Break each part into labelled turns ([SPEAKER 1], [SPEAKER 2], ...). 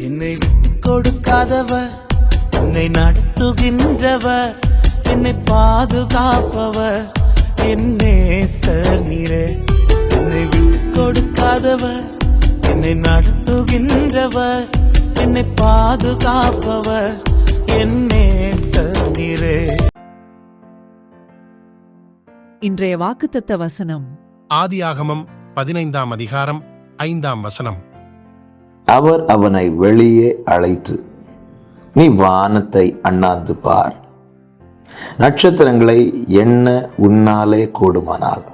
[SPEAKER 1] என்னை கொடுக்காதவர் என்னை நடத்துகின்றவர் என்னை பாதுகாப்பவர் என்னே நீரே என்னை விட்டு கொடுக்காதவர் என்னை நடத்துகின்றவர் என்னை பாதுகாப்பவர் என்னே நீரே
[SPEAKER 2] இன்றைய வாக்குத்தத்த வசனம்.
[SPEAKER 3] ஆதியாகமம் பதினைந்தாம் அதிகாரம் ஐந்தாம் வசனம்.
[SPEAKER 4] அவர் அவனை வெளியே அழைத்து நீ வானத்தை அண்ணாந்து பார். நட்சத்திரங்களை எண்ண உன்னாலே கூடுமானால்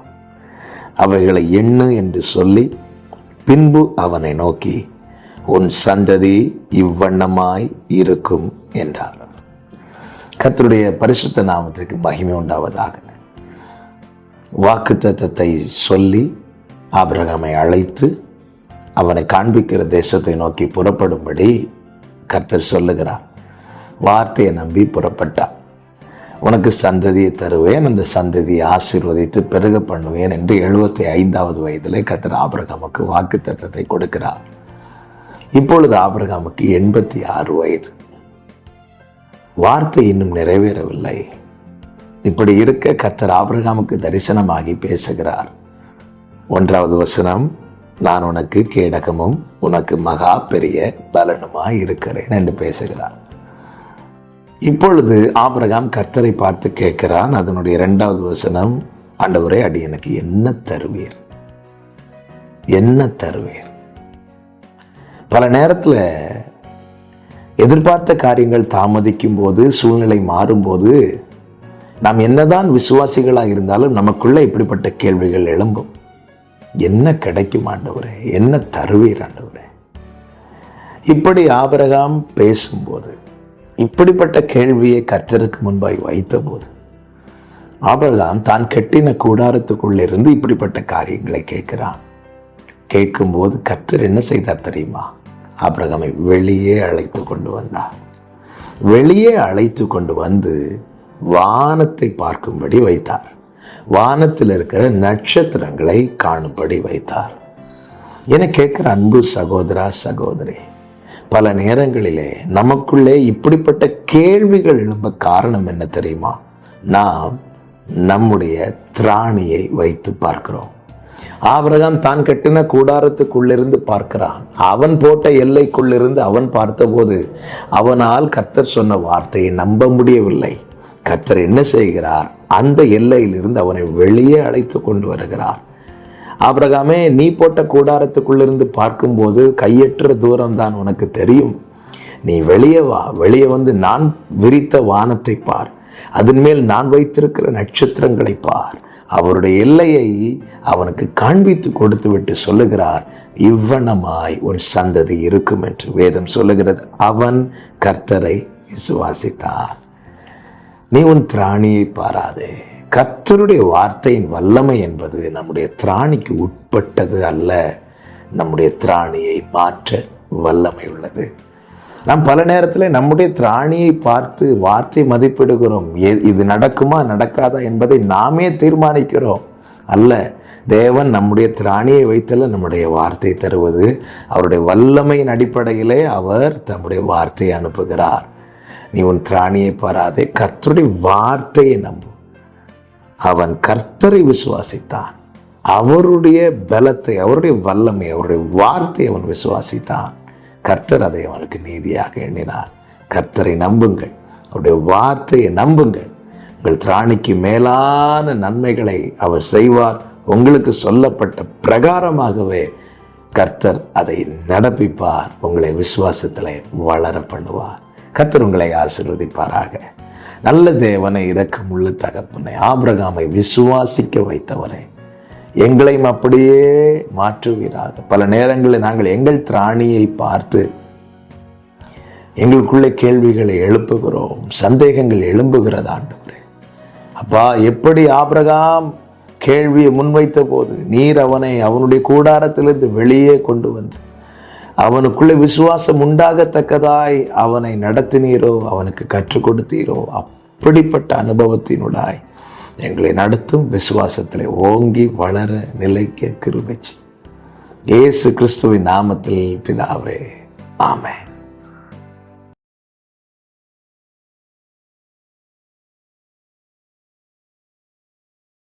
[SPEAKER 4] அவைகளை எண்ணு என்று சொல்லி பின்பு அவனை நோக்கி உன் சந்ததி இவ்வண்ணமாய் இருக்கும் என்றார். கத்தருடைய பரிசுத்த நாமத்திற்கு மகிமை உண்டாவதாக. வாக்குத்தத்தத்தை சொல்லி ஆபிரகாமை அழைத்து அவனை காண்பிக்கிற தேசத்தை நோக்கி புறப்படும்படி கர்த்தர் சொல்லுகிறார். வார்த்தையை நம்பி புறப்பட்டான் உனக்கு சந்ததியை தருவேன் அந்த சந்ததியை ஆசீர்வதித்து பெருக பண்ணுவேன் என்று எழுபத்தி ஐந்தாவது வயதிலே கத்தர் ஆபிரகாமுக்கு வாக்கு தத்தத்தை கொடுக்கிறார். இப்பொழுது ஆபிரகாமுக்கு எண்பத்தி ஆறு வயது. வார்த்தை இன்னும் நிறைவேறவில்லை. இப்படி இருக்க கத்தர் ஆபிரகாமுக்கு தரிசனமாகி பேசுகிறார். ஒன்றாவது வசனம் நான் உனக்கு கேடகமும் உனக்கு மகா பெரிய பலனுமாய் இருக்கிறேன் என்று பேசுகிறார். இப்பொழுது ஆபிரகாம் கர்த்தரை பார்த்து கேட்கிறான் அதனுடைய இரண்டாவது வசனம் ஆண்டவரே அடி எனக்கு என்ன தருவீர்? என்ன தருவீர்? பல நேரத்தில் எதிர்பார்த்த காரியங்கள் தாமதிக்கும் போது சூழ்நிலை மாறும்போது நாம் என்னதான் விசுவாசிகளாக இருந்தாலும் நமக்குள்ள இப்படிப்பட்ட கேள்விகள் எழும்பும். என்ன கிடைக்கும் ஆண்டவரே? என்ன தருவீர் ஆண்டவரே? இப்படி ஆபிரகாம் பேசும்போது இப்படிப்பட்ட கேள்வியை கர்த்தருக்கு முன்பாய் வைத்தபோது ஆபரகாம் தான் கெட்டின கூடாரத்துக்குள்ளிருந்து இப்படிப்பட்ட காரியங்களை கேட்கிறான். கேட்கும்போது கர்த்தர் என்ன செய்தார் தெரியுமா? ஆபரகாமை வெளியே அழைத்து கொண்டு வந்தார். வெளியே அழைத்து கொண்டு வந்து வானத்தை பார்க்கும்படி வைத்தார். வானத்தில் இருக்கிற நட்சத்திரங்களை காணும்படி வைத்தார். என கேட்குற அன்பு சகோதரா சகோதரி பல நேரங்களிலே நமக்குள்ளே இப்படிப்பட்ட கேள்விகள் எழும்ப காரணம் என்ன தெரியுமா? நாம் நம்முடைய திராணியை வைத்து பார்க்கிறோம். ஆபிரகாம் தான் கட்டின கூடாரத்துக்குள்ளிருந்து பார்க்கிறான். அவன் போட்ட எல்லைக்குள்ளிருந்து அவன் பார்த்தபோது அவனால் கர்த்தர் சொன்ன வார்த்தையை நம்ப முடியவில்லை. கர்த்தர் என்ன செய்கிறார்? அந்த எல்லையிலிருந்து அவனை வெளியே அழைத்து கொண்டு வருகிறார். ஆபிரகாமே நீ போட்ட கூடாரத்துக்குள்ளிருந்து பார்க்கும்போது கையற்ற தூரம் தான் உனக்கு தெரியும். நீ வெளியே வா. வெளியே வந்து நான் விரித்த வானத்தை பார். அதன் மேல் நான் வைத்திருக்கிற நட்சத்திரங்களை பார். அவருடைய எல்லையை அவனுக்கு காண்பித்து கொடுத்து விட்டு சொல்லுகிறார் இவ்வனமாய் உன் சந்ததி இருக்கும் என்று வேதம் சொல்லுகிறது. அவன் கர்த்தரை விசுவாசித்தான். நீ உன் திராணியை பாராதே. கர்த்தருடைய வார்த்தையின் வல்லமை என்பது நம்முடைய திராணிக்கு உட்பட்டது அல்ல நம்முடைய திராணியை மாற்ற வல்லமை உள்ளது. நாம் பல நேரத்தில் நம்முடைய திராணியை பார்த்து வார்த்தை மதிப்பிடுகிறோம். எ- இது நடக்குமா நடக்காதா என்பதை நாமே தீர்மானிக்கிறோம். அல்ல தேவன் நம்முடைய திராணியை வைத்தல நம்முடைய வார்த்தை தருவது. அவருடைய வல்லமையின் அடிப்படையிலே அவர் தம்முடைய வார்த்தையை அனுப்புகிறார். நீ உன் திராணியை பாராதே. கர்த்தருடைய வார்த்தையை நம்பு. அவன் கர்த்தரை விசுவாசித்தான். அவருடைய பலத்தை அவருடைய வல்லமை அவருடைய வார்த்தையை அவன் விசுவாசித்தான். கர்த்தர் அதை அவனுக்கு நீதியாக எண்ணினார். கர்த்தரை நம்புங்கள். அவருடைய வார்த்தையை நம்புங்கள். உங்கள் திராணிக்கு மேலான நன்மைகளை அவர் செய்வார். உங்களுக்கு சொல்லப்பட்ட பிரகாரமாகவே கர்த்தர் அதை நடப்பிப்பார். உங்களை விசுவாசத்தில் வளர பண்ணுவார். கத்தர் உங்களை ஆசிர்வதிப்பாராக. நல்ல தேவனை இரக்கமுள்ள தகப்பனை ஆபிரகாமை விசுவாசிக்க வைத்தவரே எங்களையும் அப்படியே மாற்றுவீராக. பல நேரங்களில் நாங்கள் எங்கள் திராணியை பார்த்து எங்களுக்குள்ளே கேள்விகளை எழுப்புகிறோம் சந்தேகங்கள் எழும்புகிறது ஆண்டவரே. அப்பா எப்படி ஆபிரகாம் கேள்வியை முன்வைத்த போது நீர் அவனை அவனுடைய கூடாரத்திலிருந்து வெளியே கொண்டு வந்து அவனுக்குள்ளே விசுவாசம் உண்டாகத்தக்கதாய் அவனை நடத்தினீரோ அவனுக்கு கற்றுக் கொடுத்தீரோ அப்படிப்பட்ட அனுபவத்தினுடாய் எங்களை நடத்தும் விசுவாசத்தில் ஓங்கி வளர நிலைக்க கிருபைச்சு இயேசு கிறிஸ்துவின் நாமத்தில் பிதாவே ஆமே